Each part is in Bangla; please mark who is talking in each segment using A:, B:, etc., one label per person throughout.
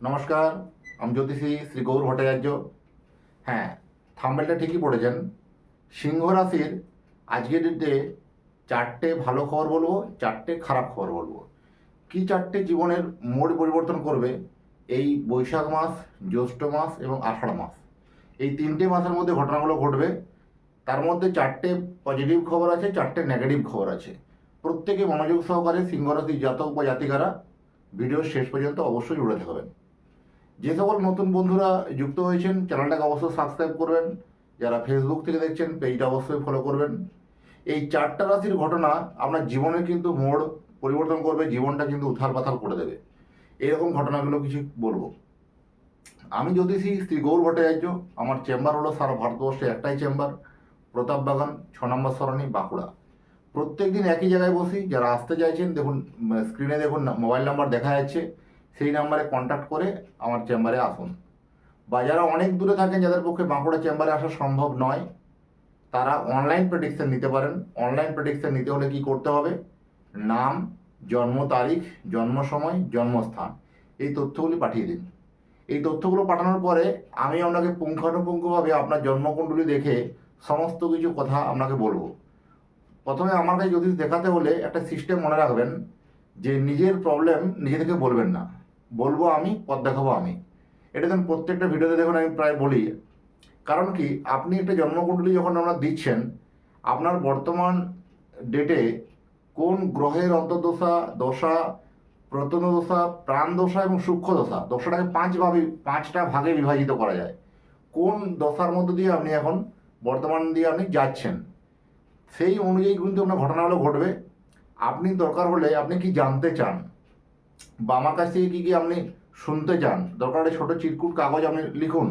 A: নমস্কার, আমি জ্যোতিষী শ্রী গৌর ভট্টাচার্য। হ্যাঁ থাম্বেলটা ঠিকই পড়েছেন। সিংহ রাশির আজকের ডেটে চারটে ভালো খবর বলব, চারটে খারাপ খবর বলব। কি চারটে জীবনের মোড় পরিবর্তন করবে? এই বৈশাখ মাস, জ্যৈষ্ঠ মাস এবং আষাঢ় মাস। এই তিনটে মাসের মধ্যে ঘটনাগুলো ঘটবে। তার মধ্যে চারটে পজিটিভ খবর আছে, চারটে নেগেটিভ খবর আছে। প্রত্যেকে মনোযোগ সহকারে সিংহ রাশির জাতক বা জাতিকারা ভিডিওর শেষ পর্যন্ত অবশ্যই জুড়ে থাকবেন। যে সকল নতুন বন্ধুরা যুক্ত হয়েছেন, চ্যানেলটাকে অবশ্যই সাবস্ক্রাইব করবেন। যারা ফেসবুক থেকে দেখছেন পেজটা অবশ্যই ফলো করবেন। এই চারটা রাশির ঘটনা আপনার জীবনের কিন্তু মোড় পরিবর্তন করবে, জীবনটা কিন্তু উথাল পাথাল করে দেবে। এরকম ঘটনাগুলো কিছু বলব। আমি জ্যোতিষী শ্রী গৌর ভট্টাচার্য, আমার চেম্বার হলো সারা ভারতবর্ষে একটাই চেম্বার, প্রতাপ বাগান, ছ নম্বর সরণি, বাঁকুড়া। প্রত্যেক দিন একই জায়গায় বসি, যারা আসতে চাইছেন, দেখুন স্ক্রিনে দেখুন, মোবাইল নাম্বার দেখা যাচ্ছে। সেই নাম্বারে কন্ট্যাক্ট করে আমার চেম্বারে আসুন। বা যারা অনেক দূরে থাকেন, যাদের পক্ষে বাঁকুড়া চেম্বারে আসা সম্ভব নয়, তারা অনলাইন প্রেডিকশন নিতে পারেন। অনলাইন প্রেডিকশন নিতে হলে কি করতে হবে? নাম, জন্ম তারিখ, জন্ম সময়, জন্মস্থান। এই তথ্যগুলি পাঠিয়ে দিন। এই তথ্যগুলো পাঠানোর পরে আমি আপনাকে পুঙ্খানুপুঙ্খভাবে আপনার জন্মকুণ্ডলী দেখে সমস্ত কিছু কথা আপনাকে বলব। প্রথমে আমার কাছে জ্যোতিষ দেখাতে হলে একটা সিস্টেম মনে রাখবেন, যে নিজের প্রবলেম নিজে থেকে বলবেন না। বলব আমি, পথ দেখাবো আমি। এটা দেখুন প্রত্যেকটা ভিডিওতে দেখুন আমি প্রায় বলি। কারণ কি, আপনি একটা জন্মকুণ্ডলী যখন আমরা দিচ্ছেন, আপনার বর্তমান ডেটে কোন গ্রহের অন্তর্দশা, দশা প্রতন দশা প্রাণ দশা এবং সূক্ষ্ম দশা দশাটাকে পাঁচ ভাবে পাঁচটা ভাগে বিভাজিত করা যায়। কোন দশার মধ্য দিয়ে আপনি এখন বর্তমান দিয়ে আপনি যাচ্ছেন? সেই অনুযায়ী কিন্তু আপনার ঘটনাগুলো ঘটবে। আপনি দরকার হলে আপনি কি জানতে চান? বা আমার কাছ থেকে কী কী আপনি শুনতে চান? দরকার হলে ছোটো চিরকুট কাগজ আপনি লিখুন।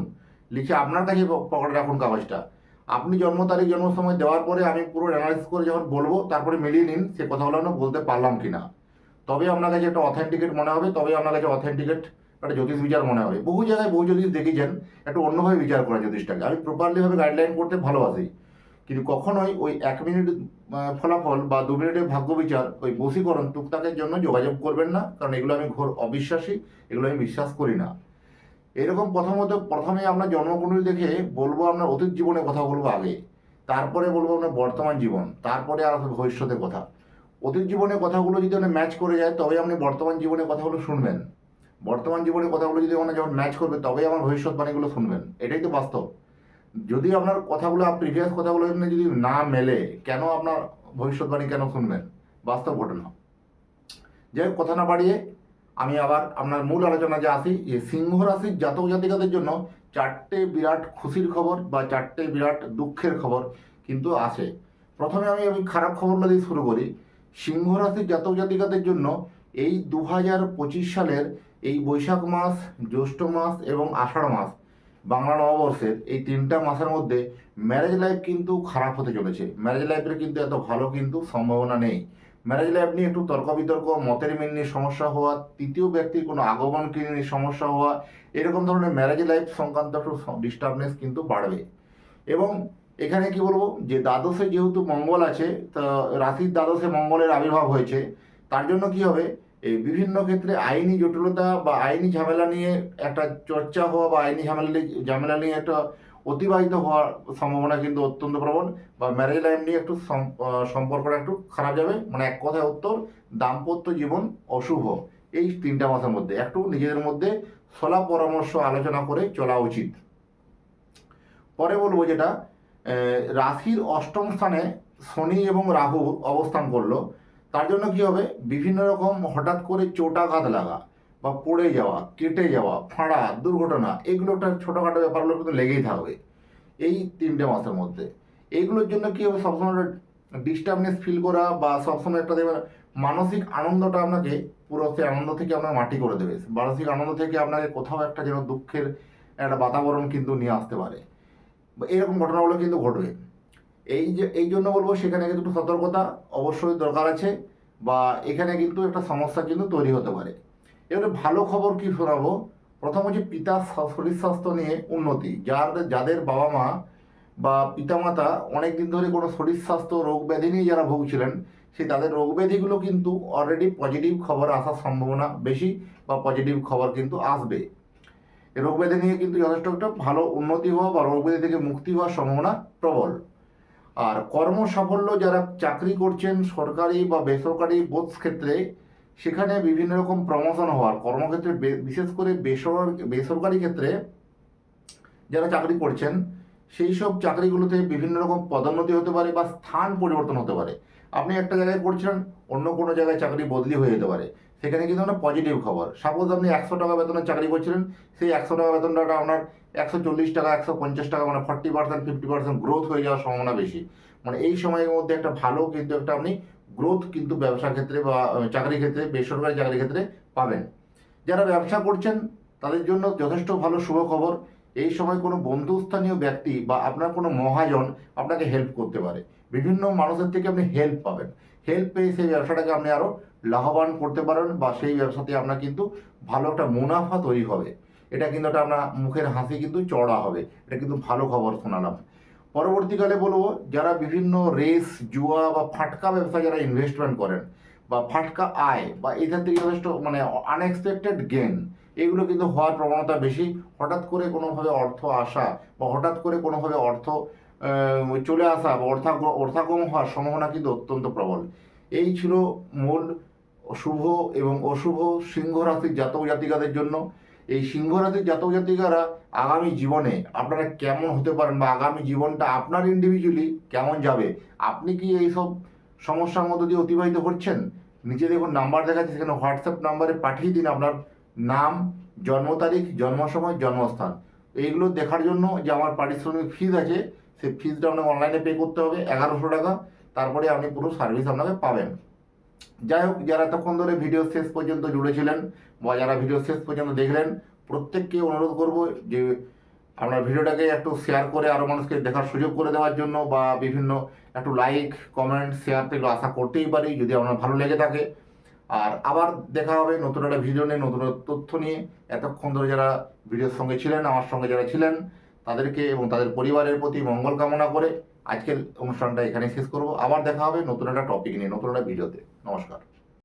A: লিখে আপনার কাছে পকেটে রাখুন কাগজটা। আপনি জন্ম তারিখ, জন্ম সময় দেওয়ার পরে আমি পুরো অ্যানালাইসিস করে যখন বলব, তারপরে মিলিয়ে নিন সে কথাগুলো আমি বলতে পারলাম কি না তবে আপনার কাছে একটা অথেন্টিকেট মনে হবে তবে আপনার কাছে অথেন্টিকেট একটা জ্যোতিষ বিচার মনে হবে। বহু জায়গায় বহু জ্যোতিষ দেখেছেন একটু অন্যভাবে বিচার করা জ্যোতিষটাকে। আমি প্রপারলিভাবে গাইডলাইন করতে ভালোবাসি। কিন্তু কখনোই ওই এক মিনিট ফলাফল বা দু মিনিটের ভাগ্য বিচার ওই বশীকরণ টুকটাকের জন্য যোগাযোগ করবেন না, কারণ এগুলো আমি ঘোর অবিশ্বাসী, এগুলো আমি বিশ্বাস করি না। এরকম প্রথমত প্রথমে আপনার জন্মকুণ্ডলী দেখে বলব আপনার অতীত জীবনের কথা বলব আগে, তারপরে বলব আপনার বর্তমান জীবন, তারপরে আর ভবিষ্যতের কথা। অতীত জীবনের কথাগুলো যদি আপনি ম্যাচ করে যায় তবে আপনি বর্তমান জীবনের কথাগুলো শুনবেন। বর্তমান জীবনের কথাগুলো যদি আপনার যখন ম্যাচ করবে, তবেই আমার ভবিষ্যৎবাণীগুলো শুনবেন। এটাই তো বাস্তব। যদি আপনার কথাগুলো প্রিভিয়াস কথাগুলো যদি না মেলে, কেন আপনার ভবিষ্যৎবাণী কেন শুনবেন? বাস্তব ঘটনা। যাই কথা না বাড়িয়ে আমি আবার আপনার মূল আলোচনা যে আসি যে সিংহ রাশির জাতক জাতিকাদের জন্য চারটে বিরাট খুশির খবর বা চারটে বিরাট দুঃখের খবর কিন্তু আসে প্রথমে আমি আমি খারাপ খবরগুলো দিয়ে শুরু করি। সিংহ রাশির জাতক জাতিকাদের জন্য এই দু হাজার পঁচিশ সালের এই বৈশাখ মাস, জ্যৈষ্ঠ মাস এবং আষাঢ় মাস বাংলা নববর্ষের এই তিনটা মাসের মধ্যে ম্যারেজ লাইফ কিন্তু খারাপ হতে চলেছে। ম্যারেজ লাইফের কিন্তু এত ভালো কিন্তু সম্ভাবনা নেই। ম্যারেজ লাইফ নিয়ে একটু তর্ক বিতর্ক মতের মিল নিয়ে সমস্যা হওয়া, তৃতীয় ব্যক্তির কোনো আগমনকে নিয়ে সমস্যা হওয়া, এরকম ধরনের ম্যারেজ লাইফ সংক্রান্ত একটু ডিস্টার্বনেস কিন্তু বাড়বে। এবং এখানে কি বলব? যে দ্বাদশে যেহেতু মঙ্গল আছে, তা রাশির দ্বাদশে মঙ্গলের আবির্ভাব হয়েছে, তার জন্য কি হবে? বিভিন্ন ক্ষেত্রে আইনি জটিলতা বা আইনি ঝামেলা নিয়ে একটা চর্চা হওয়া বা আইনি ঝামেলা ঝামেলা নিয়ে একটা অতিবাহিত হওয়ার সম্ভাবনা কিন্তু অত্যন্ত প্রবল বা ম্যারেজ লাইফ নিয়ে একটু সম্পর্কটা একটু খারাপ যাবে। মানে এক কথায় উত্তর, দাম্পত্য জীবন অশুভ। এই তিনটা মাসের মধ্যে একটু নিজেদের মধ্যে সলা পরামর্শ আলোচনা করে চলা উচিত। পরে বলব যেটা রাশির অষ্টম স্থানে শনি এবং রাহু অবস্থান করল। তার জন্য কি হবে? বিভিন্ন রকম হঠাৎ করে চোটাঘাত লাগা বা পড়ে যাওয়া, কেটে যাওয়া, ফাঁড়া, দুর্ঘটনা এগুলো একটা ছোটোখাটো ব্যাপারগুলো কিন্তু লেগেই থাকবে এই তিনটে মাসের মধ্যে। এইগুলোর জন্য কি হবে? সবসময় ডিস্টার্বনেস ফিল করা বা সবসময় একটা দেখবেন মানসিক আনন্দটা আপনাকে পুরো সেই আনন্দ থেকে আপনার মাটি করে দেবে। মানসিক আনন্দ থেকে আপনাকে কোথাও একটা যেন দুঃখের একটা বাতাবরণ কিন্তু নিয়ে আসতে পারে। এরকম ঘটনাগুলো কিন্তু ঘটবে। এই যে, এই জন্য বলব সেখানে কিন্তু সতর্কতা অবশ্যই দরকার আছে বা এখানে কিন্তু একটা সমস্যা কিন্তু তৈরি হতে পারে। এবারে ভালো খবর কি শোনাবো? প্রথম হচ্ছে পিতার শরীর স্বাস্থ্য নিয়ে উন্নতি। যার, যাদের বাবা মা বা পিতামাতা অনেক দিন ধরে কোনো শরীর স্বাস্থ্য রোগ ব্যাধি নিয়ে যারা ভুগছিলেন সেই তাদের রোগ ব্যাধিগুলো কিন্তু অলরেডি পজিটিভ খবর আসার সম্ভাবনা বেশি বা পজিটিভ খবর কিন্তু আসবে। রোগ ব্যাধি নিয়ে কিন্তু যথেষ্ট একটা ভালো উন্নতি হওয়া বা রোগ ব্যাধি থেকে মুক্তি হওয়ার সম্ভাবনা প্রবল। আর কর্ম সাফল্য যারা চাকরি করছেন সরকারি বা বেসরকারি বোধ ক্ষেত্রে, সেখানে বিভিন্ন রকম প্রমোশন হওয়ার, কর্মক্ষেত্রে বিশেষ করে বেসরকারি বেসরকারি ক্ষেত্রে যারা চাকরি করছেন, সেই সব চাকরিগুলোতে বিভিন্ন রকম পদোন্নতি হতে পারে বা স্থান পরিবর্তন হতে পারে। আপনি একটা জায়গায় করছিলেন অন্য কোনো জায়গায় চাকরি বদলি হয়ে যেতে পারে। সেখানে কিন্তু একটা পজিটিভ খবর। সাপোজ আপনি একশো টাকা বেতনের চাকরি করছিলেন, সেই একশো টাকা বেতনটা আপনার একশো চল্লিশ টাকা, একশো পঞ্চাশ টাকা মানে forty percent fifty percent growth হয়ে যাওয়ার সম্ভাবনা বেশি। মানে এই সময়ের মধ্যে একটা ভালো কিন্তু একটা আপনি গ্রোথ কিন্তু ব্যবসা ক্ষেত্রে বা চাকরি ক্ষেত্রে, বেসরকারি চাকরি ক্ষেত্রে পাবেন। যারা ব্যবসা করছেন, তাদের জন্য যথেষ্ট ভালো শুভ খবর এই সময় কোনো বন্ধুস্থানীয় ব্যক্তি বা আপনার কোনো মহাজন আপনাকে হেল্প করতে পারে। বিভিন্ন মানুষের থেকে আপনি হেল্প পাবেন। হেল্প পেয়ে সেই ব্যবসাটাকে আপনি আরও লাভবান করতে পারেন বা সেই ব্যবসাতে আপনার কিন্তু ভালো একটা মুনাফা তৈরি হবে। এটা কিন্তু একটা আপনার মুখের হাসি কিন্তু চড়া হবে। এটা কিন্তু ভালো খবর শোনালাম। পরবর্তীকালে বলব, যারা বিভিন্ন রেস জুয়া বা ফাটকা ব্যবসা যারা ইনভেস্টমেন্ট করেন বা ফাটকা আয় বা এখান থেকে যথেষ্ট মানে আনএক্সপেক্টেড গেন এগুলো কিন্তু হওয়ার প্রবণতা বেশি। হঠাৎ করে কোনোভাবে অর্থ আসা বা হঠাৎ করে কোনোভাবে অর্থ চলে আসা বা অর্থাগ অর্থাগম হওয়ার সম্ভাবনা কিন্তু অত্যন্ত প্রবল। এই ছিল মূল শুভ এবং অশুভ সিংহ রাশির জাতক জাতিকাদের জন্য। এই সিংহ রাশির জাতক জাতিকারা আগামী জীবনে আপনারা কেমন হতে পারেন বা আগামী জীবনটা আপনার ইন্ডিভিজুয়ালি কেমন যাবে? আপনি কি এইসব সমস্যার মধ্য দিয়ে অতিবাহিত করছেন নিচে দেখুন নাম্বার দেখাচ্ছে, সেখানে হোয়াটসঅ্যাপ নাম্বারে পাঠিয়ে দিন আপনার নাম, জন্ম তারিখ জন্ম সময় জন্মস্থান। এইগুলো দেখার জন্য যে আমার পারিশ্রমিক ফিজ আছে, সেই ফিজটা আপনাকে অনলাইনে পে করতে হবে, এগারোশো টাকা। তারপরে আপনি পুরো সার্ভিস আপনাকে পাবেন। যাই হোক, যারা এতক্ষণ ধরে ভিডিও শেষ পর্যন্ত জুড়েছিলেন বা যারা ভিডিও শেষ পর্যন্ত দেখলেন, প্রত্যেককে অনুরোধ করব যে আপনার ভিডিওটাকে একটু শেয়ার করে আরও মানুষকে দেখার সুযোগ করে দেওয়ার জন্য বা বিভিন্ন একটু লাইক কমেন্ট শেয়ার এগুলো আশা করতেই পারি, যদি আপনার ভালো লেগে থাকে। আর আবার দেখা হবে নতুন একটা ভিডিও নিয়ে, নতুন তথ্য নিয়ে। এতক্ষণ ধরে যারা ভিডিওর সঙ্গে ছিলেন, আমার সঙ্গে যারা ছিলেন, তাদেরকে এবং তাদের পরিবারের প্রতি মঙ্গল কামনা করে আজকের অনুষ্ঠানটা এখানে শেষ করব। আবার দেখা হবে নতুন একটা টপিক নিয়ে, নতুন একটা ভিডিওতে নমস্কার।